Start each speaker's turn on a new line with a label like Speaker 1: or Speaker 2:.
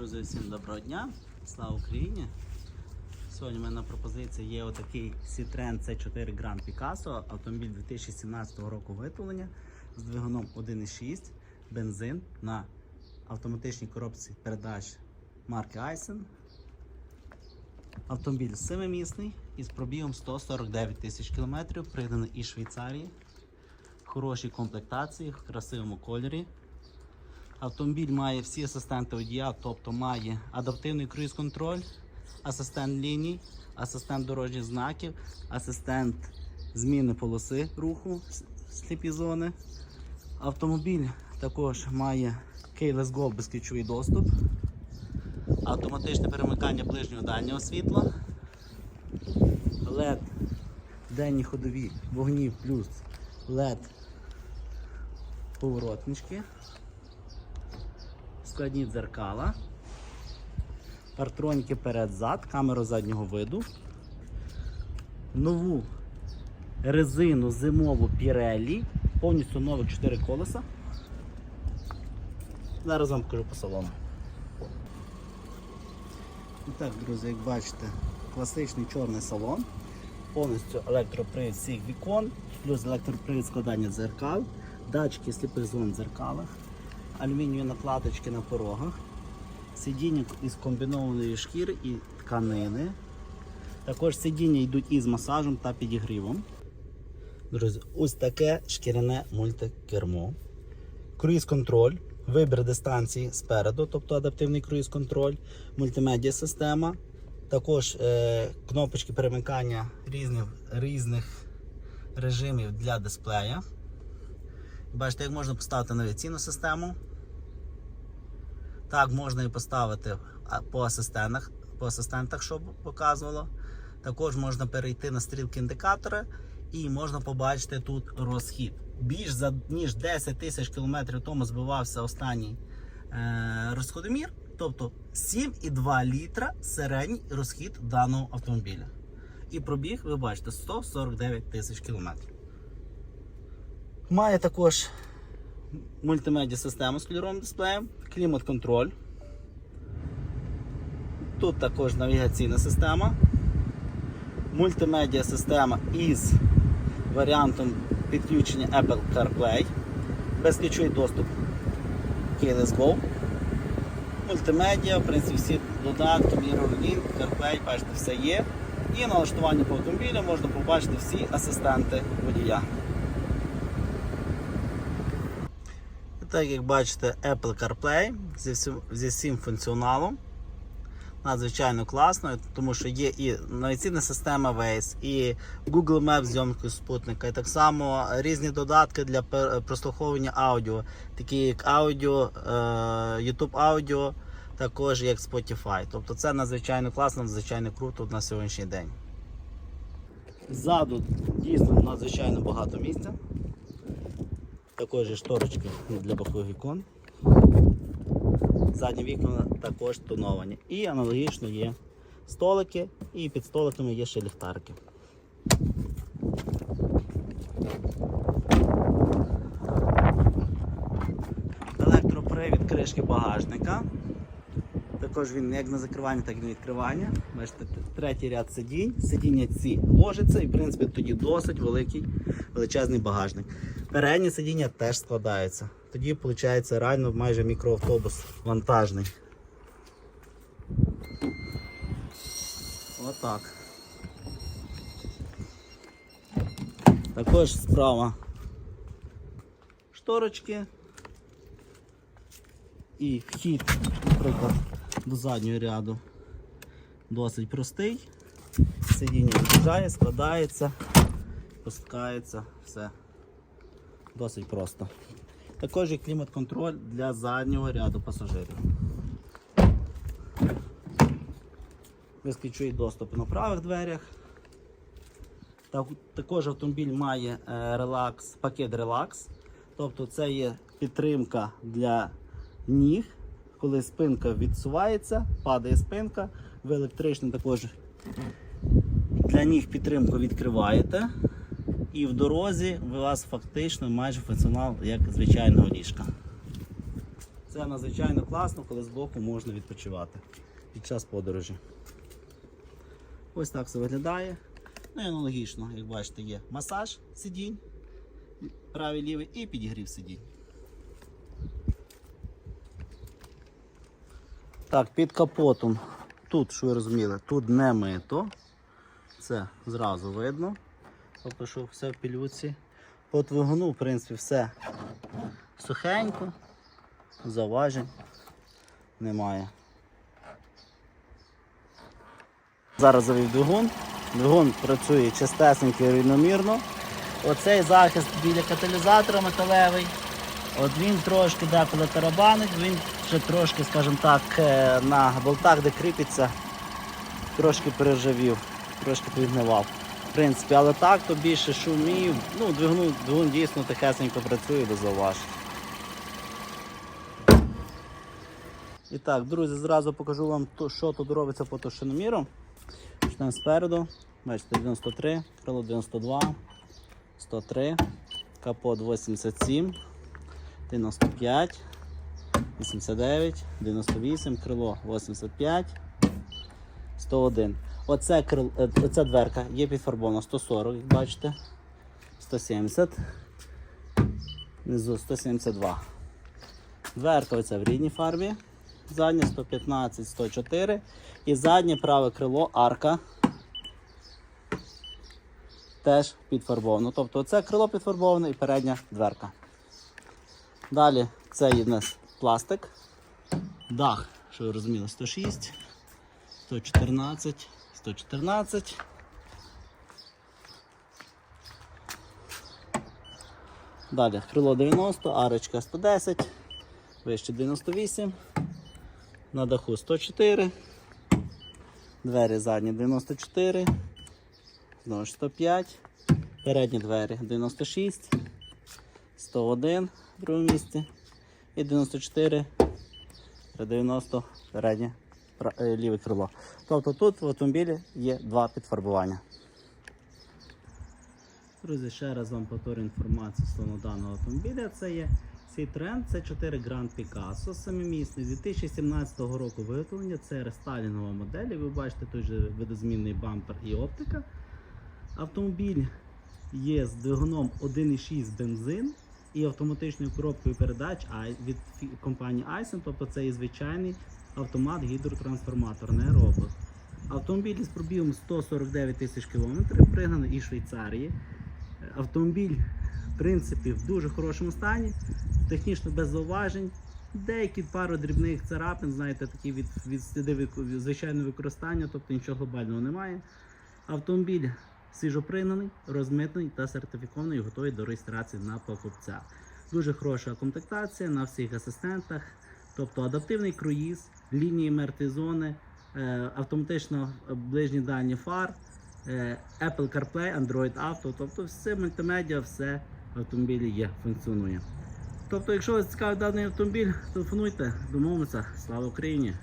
Speaker 1: Друзі, всім доброго дня! Слава Україні! Сьогодні в мене на пропозиції є отакий Citroen C4 Grand Picasso, автомобіль 2017 року виготовлення з двигуном 1.6, бензин на автоматичній коробці передач марки Aisin. Автомобіль семимісний із пробігом 149 тисяч кілометрів, пригнаний із Швейцарії. Хорошій комплектації, в красивому кольорі. Автомобіль має всі асистенти водія, тобто має адаптивний круїз-контроль, асистент ліній, асистент дорожніх знаків, асистент зміни полоси руху, сліпі зони. Автомобіль також має Keyless Go безключовий доступ, автоматичне перемикання ближнього дальнього світла, LED денні ходові вогні плюс LED поворотнички складні дзеркала, партроніки перед-зад, камеру заднього виду, нову резину зимову Pirelli, повністю нових 4 колеса. Зараз вам покажу по салону. І так, друзі, як бачите, класичний чорний салон, повністю електропривід всіх вікон, плюс електропривід складання дзеркал, датчики сліпих зон в дзеркалах алюмінієві накладочки на порогах, сидіння із комбінованої шкіри і тканини. Також сидіння йдуть із масажем та підігрівом. Друзі, ось таке шкіряне мультикермо. Круїз-контроль, вибір дистанції спереду, тобто адаптивний круїз-контроль, мультимедіа система. Також е, кнопочки перемикання різних, різних режимів для дисплея. Бачите, як можна поставити навігаційну систему. Так, можна і поставити по асистентах, по асистентах, щоб показувало. Також можна перейти на стрілки індикатора і можна побачити тут розхід. Більш за ніж 10 тисяч кілометрів тому збивався останній е, розходомір. Тобто 7,2 літра середній розхід даного автомобіля. І пробіг, ви бачите, 149 тисяч кілометрів. Має також мультимедіа систему з кольоровим дисплеєм, клімат-контроль. Тут також навігаційна система, мультимедіа система із варіантом підключення Apple CarPlay, безключовий доступ Keyless Go. Мультимедіа, в принципі, всі додатки, MirrorLink, CarPlay, бачите, все є. І на налаштуванні по автомобілю можна побачити всі асистенти водія. Так як бачите, Apple CarPlay зі всім, зі всім функціоналом. Надзвичайно класно, тому що є і навігаційна система Waze, і Google Maps з зйомкою спутника, і так само різні додатки для прослуховування аудіо, такі як аудіо, е, YouTube аудіо, також як Spotify. Тобто це надзвичайно класно, надзвичайно круто на сьогоднішній день. Ззаду дійсно надзвичайно багато місця. Також шторочки для бокових вікон. Задні вікна також тоновані. І аналогічно є столики, і під столиками є ще ліхтарики. Електропривід кришки багажника. Також він як на закривання, так і на відкривання. Бачите, третій ряд сидінь. Сидіння ці ложиться і в принципі тоді досить великий величезний багажник. Переднє сидіння теж складається. Тоді виходить реально майже мікроавтобус вантажний. Отак. Також справа шторочки. І вхід, наприклад, до заднього ряду досить простий. Сидіння від'їжджає, складається, пускається, все досить просто. Також є клімат-контроль для заднього ряду пасажирів. Безключовий доступ на правих дверях. Також автомобіль має е, релакс, пакет релакс. Тобто це є підтримка для ніг. Коли спинка відсувається, падає спинка. Ви електрично також для ніг підтримку відкриваєте. І в дорозі у вас фактично майже функціонал як звичайного ліжка. Це надзвичайно класно, коли збоку можна відпочивати під час подорожі. Ось так це виглядає. Ну і аналогічно, як бачите, є масаж сидінь, правий лівий і підігрів сидінь. Так, під капотом. Тут, що ви розуміли, тут не мито. Це зразу видно. Тобто, все в пілюці. По двигуну, в принципі, все сухенько, заважень немає. Зараз завів двигун. Двигун працює чистесенько і рівномірно. Оцей захист біля каталізатора металевий. От він трошки деколи тарабанить, він ще трошки, скажімо так, е, на болтах, де кріпиться, трошки перержавів, трошки підгнивав. В принципі, але так то більше шумів. Ну, двигун, двигун дійсно тихесенько працює без зауважень. І так, друзі, зразу покажу вам, що тут робиться по товщиноміру. Почнемо спереду. Бачите, 93, крило 92, 103, капот 87, 95, 89, 98, крило 85, 101. Оце, е, оця дверка є підфарбована 140, як бачите. 170. Внизу 172. Дверка оця в рідній фарбі. Задня 115, 104. І заднє праве крило арка. Теж підфарбовано. Тобто це крило підфарбоване і передня дверка. Далі це є в нас пластик. Дах, що ви розуміли, 106, 114, 114. Далі крило 90, арочка 110, вище 98, на даху 104, двері задні 94, знову 105, передні двері 96, 101 в другому місці і 94, 90 переднє пра- е, ліве крило. Тобто тут в автомобілі є два підфарбування. Друзі, ще раз вам повторю інформацію стосовно даного автомобіля. Це є Citroen C4 Grand Picasso, самомісний 2017 року виготовлення. Це рестайлінгова модель. Ви бачите той же видозмінний бампер і оптика. Автомобіль є з двигуном 1,6 бензин і автоматичною коробкою передач від компанії Aisin, тобто це є звичайний автомат гідротрансформатор, не робот. Автомобіль з пробігом 149 тисяч кілометрів, пригнаний із Швейцарії. Автомобіль, в принципі, в дуже хорошому стані, технічно без зауважень. Деякі пару дрібних царапин, знаєте, такі від, від вик- від звичайного використання, тобто нічого глобального немає. Автомобіль свіжопригнаний, розмитний та сертифікований і готовий до реєстрації на покупця. Дуже хороша комплектація на всіх асистентах, тобто адаптивний круїз, лінії мертві зони, е, автоматично ближні дальні фар, е, Apple CarPlay, Android Auto, тобто все мультимедіа, все в автомобілі є, функціонує. Тобто, якщо вас цікавий даний автомобіль, телефонуйте, домовимося. Слава Україні!